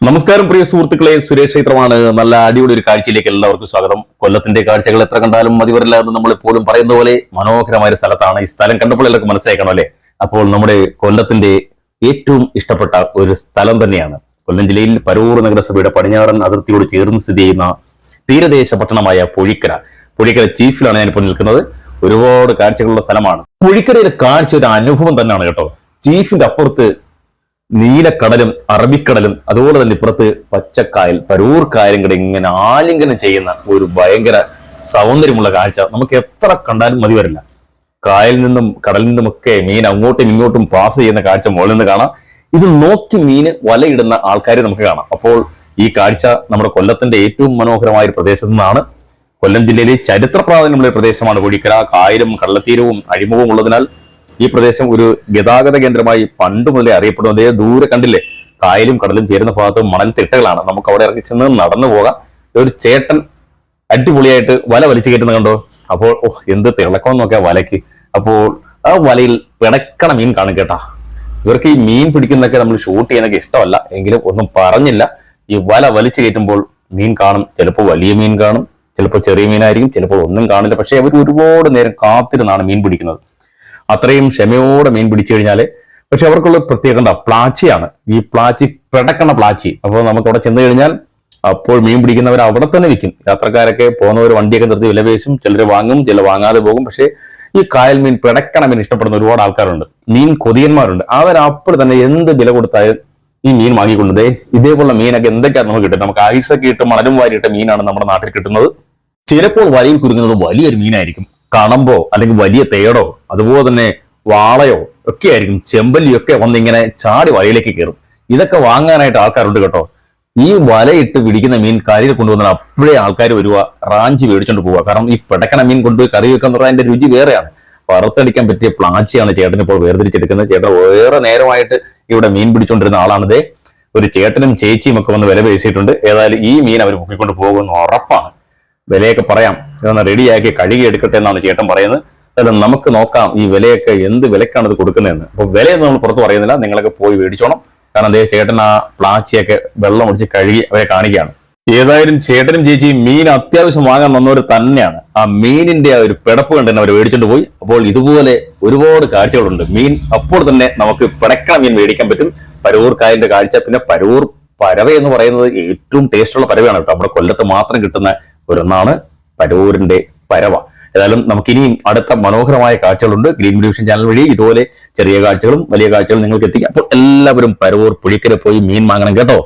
നമസ്കാരം പ്രിയ സുഹൃത്തുക്കളെ. സുരേഷ് ക്ഷേത്രമാണ്. നല്ല അടിപൊളി ഒരു കാഴ്ചയിലേക്ക് എല്ലാവർക്കും സ്വാഗതം. കൊല്ലത്തിന്റെ കാഴ്ചകൾ എത്ര കണ്ടാലും മതിവരില്ല എന്ന് നമ്മൾ എപ്പോഴും പറയുന്ന പോലെ മനോഹരമായ ഒരു സ്ഥലത്താണ് ഈ സ്ഥലം. കണ്ടപ്പോൾ എല്ലാവർക്കും മനസ്സിലാക്കണം അല്ലേ? അപ്പോൾ നമ്മുടെ കൊല്ലത്തിന്റെ ഏറ്റവും ഇഷ്ടപ്പെട്ട ഒരു സ്ഥലം തന്നെയാണ്. കൊല്ലം ജില്ലയിൽ പരൂർ നഗരസഭയുടെ പടിഞ്ഞാറൻ അതിർത്തിയോട് ചേർന്ന് സ്ഥിതി ചെയ്യുന്ന തീരദേശ പട്ടണമായ പുഴിക്കര. പുഴിക്കര ചീഫിലാണ് ഞാനിപ്പോൾ നിൽക്കുന്നത്. ഒരുപാട് കാഴ്ചകളുള്ള സ്ഥലമാണ്. പുഴിക്കരയിലെ കാഴ്ച ഒരു അനുഭവം തന്നെയാണ് കേട്ടോ. ചീഫിന്റെ അപ്പുറത്ത് നീലക്കടലും അറബിക്കടലും അതുപോലെ തന്നെ ഇപ്പുറത്ത് പച്ചക്കായൽ പരൂർ കായലും കൂടെ ഇങ്ങനെ ആലിംഗനം ചെയ്യുന്ന ഒരു ഭയങ്കര സൗന്ദര്യമുള്ള കാഴ്ച. നമുക്ക് എത്ര കണ്ടാലും മതി വരില്ല. കായലിൽ നിന്നും കടലിൽ നിന്നും ഒക്കെ മീൻ അങ്ങോട്ടും ഇങ്ങോട്ടും പാസ് ചെയ്യുന്ന കാഴ്ച മുകളിൽ നിന്ന് കാണാം. ഇത് നോക്കി മീന് വലയിടുന്ന ആൾക്കാരെ നമുക്ക് കാണാം. അപ്പോൾ ഈ കാഴ്ച നമ്മുടെ കൊല്ലത്തിന്റെ ഏറ്റവും മനോഹരമായ ഒരു പ്രദേശത്തു നിന്നാണ്. കൊല്ലം ജില്ലയിലെ ചരിത്ര പ്രാധാന്യമുള്ള പ്രദേശമാണ് കോഴിക്കര. കായലും കള്ളത്തീരവും അഴിമുഖവും ഉള്ളതിനാൽ ഈ പ്രദേശം ഒരു ഗതാഗത കേന്ദ്രമായി പണ്ട് മുതലേ അറിയപ്പെടുന്നു. അതേ ദൂരെ കണ്ടില്ലേ? കായലും കടലും ചേരുന്ന ഭാഗത്ത് മണൽ തിട്ടകളാണ്. നമുക്ക് അവിടെ ഇറങ്ങി ചെന്ന് നടന്നു പോകാം. ഒരു ചേട്ടൻ അടിപൊളിയായിട്ട് വല വലിച്ചു കയറ്റുന്ന കണ്ടോ? അപ്പോൾ ഓഹ് എന്ത് തിളക്കം നോക്കിയാ വലയ്ക്ക്. അപ്പോൾ ആ വലയിൽ പിടക്കണ മീൻ കാണും കേട്ടാ. ഇവർക്ക് ഈ മീൻ പിടിക്കുന്നൊക്കെ നമ്മൾ ഷൂട്ട് ചെയ്യുന്നൊക്കെ ഇഷ്ടമല്ല. എങ്കിലും ഒന്നും പറഞ്ഞില്ല. ഈ വല വലിച്ചു കയറ്റുമ്പോൾ മീൻ കാണും. ചിലപ്പോൾ വലിയ മീൻ കാണും. ചിലപ്പോൾ ചെറിയ മീനായിരിക്കും. ചിലപ്പോൾ ഒന്നും കാണില്ല. പക്ഷെ അവർ ഒരുപാട് നേരം കാത്തിരുന്നാണ് മീൻ പിടിക്കുന്നത്. അത്രയും ക്ഷമയോടെ മീൻ പിടിച്ചു കഴിഞ്ഞാൽ പക്ഷെ അവർക്കുള്ള പ്രത്യേകത എന്താ? പ്ലാച്ചിയാണ്. ഈ പ്ലാച്ചി പിടക്കണ പ്ലാച്ചി. അപ്പോൾ നമുക്ക് അവിടെ ചെന്ന് കഴിഞ്ഞാൽ അപ്പോൾ മീൻ പിടിക്കുന്നവർ അവിടെ തന്നെ വിൽക്കും യാത്രക്കാരൊക്കെ പോകുന്നവർ വണ്ടിയൊക്കെ നിർത്തി വില പേശും ചിലർ വാങ്ങും ചിലർ വാങ്ങാതെ പോകും. പക്ഷേ ഈ കായൽ മീൻ പിടക്കണ മീൻ ഇഷ്ടപ്പെടുന്ന ഒരുപാട് ആൾക്കാരുണ്ട്. മീൻ കൊതിയന്മാരുണ്ട്. അവർ അപ്പോൾ തന്നെ എന്ത് വില കൊടുത്താലും ഈ മീൻ വാങ്ങിക്കൊണ്ടതേ ഇതേപോലെ മീനൊക്കെ എന്തൊക്കെയാണ് നമുക്ക് കിട്ടും നമുക്ക് ഐസൊക്കെ ഇട്ട് മണലും വാരിയിട്ട മീനാണ് നമ്മുടെ നാട്ടിൽ കിട്ടുന്നത്. ചിലപ്പോൾ വലയിൽ കുരുങ്ങുന്നത് വലിയൊരു മീനായിരിക്കും. കണമ്പോ അല്ലെങ്കിൽ വലിയ തേടോ അതുപോലെ തന്നെ വാളയോ ഒക്കെ ആയിരിക്കും ചെമ്പല്ലിയൊക്കെ വന്നിങ്ങനെ ചാടി വലയിലേക്ക് കയറും. ഇതൊക്കെ വാങ്ങാനായിട്ട് ആൾക്കാരുണ്ട് കേട്ടോ. ഈ വലയിട്ട് പിടിക്കുന്ന മീൻ കരയിൽ കൊണ്ടുവന്നാൽ അപ്പോഴേ ആൾക്കാർ വരുക റാഞ്ചി മേടിച്ചോണ്ട് പോവുക കാരണം ഈ പിടക്കണ മീൻ കൊണ്ടുപോയി കറി വെക്കാൻ പറഞ്ഞാൽ അതിന്റെ രുചി വേറെയാണ്. വറുത്തടിക്കാൻ പറ്റിയ പ്ലാച്ചിയാണ് ചേട്ടൻ ഇപ്പോൾ വേർതിരിച്ചെടുക്കുന്നത്. ചേട്ടൻ വേറെ നേരമായിട്ട് ഇവിടെ മീൻ പിടിച്ചോണ്ടിരുന്ന ആളാണിത് ഒരു ചേട്ടനും ചേച്ചിയും ഒക്കെ വന്ന് വില പേശിയിട്ടുണ്ട്. ഏതായാലും ഈ മീൻ അവർ മുക്കിക്കൊണ്ട് പോകുമെന്ന് ഉറപ്പാണ്. വിലയൊക്കെ പറയാം. ഇതൊന്ന് റെഡിയാക്കി കഴുകി എടുക്കട്ടെ എന്നാണ് ചേട്ടൻ പറയുന്നത്. അതായത് നമുക്ക് നോക്കാം ഈ വിലയൊക്കെ എന്ത് വിലക്കാണ് ഇത് കൊടുക്കുന്നതെന്ന്. അപ്പൊ വിലയൊന്നും നമ്മൾ പുറത്ത് പറയുന്നില്ല. നിങ്ങളൊക്കെ പോയി മേടിച്ചോണം. കാരണം അതേ ചേട്ടൻ ആ പ്ലാച്ചിയൊക്കെ വെള്ളം ഒടിച്ച് കഴുകി അവരെ കാണിക്കുകയാണ്. ഏതായാലും ചേട്ടനും ചേച്ചി മീൻ അത്യാവശ്യം വാങ്ങാൻ വന്നവർ തന്നെയാണ്. ആ മീനിന്റെ ആ ഒരു പിടപ്പ് കണ്ട് തന്നെ അവർ മേടിച്ചിട്ട് പോയി. അപ്പോൾ ഇതുപോലെ ഒരുപാട് കാഴ്ചകളുണ്ട്. മീൻ അപ്പോൾ തന്നെ നമുക്ക് പിടക്കണ മീൻ മേടിക്കാൻ പറ്റും. പരൂർ കായലിന്റെ കാഴ്ച. പിന്നെ പരൂർ പരവ എന്ന് പറയുന്നത് ഏറ്റവും ടേസ്റ്റുള്ള പരവയാണ് കേട്ടോ. നമ്മുടെ കൊല്ലത്ത് മാത്രം കിട്ടുന്ന ഒരെണ്ണാണ്. പരൂരിന്റെ പരവ. ഏതായാലും നമുക്ക് ഇനിയും അടുത്ത മനോഹരമായ കാഴ്ചകളുണ്ട്. ഗ്രീൻ ഡിവിഷൻ ചാനൽ വഴി ഇതുപോലെ ചെറിയ കാഴ്ചകളും വലിയ കാഴ്ചകളും നിങ്ങൾക്ക് എത്തിക്കാം അപ്പോൾ എല്ലാവരും പരവൂർ പുഴിക്കര പോയി മീൻ വാങ്ങണം കേട്ടോ.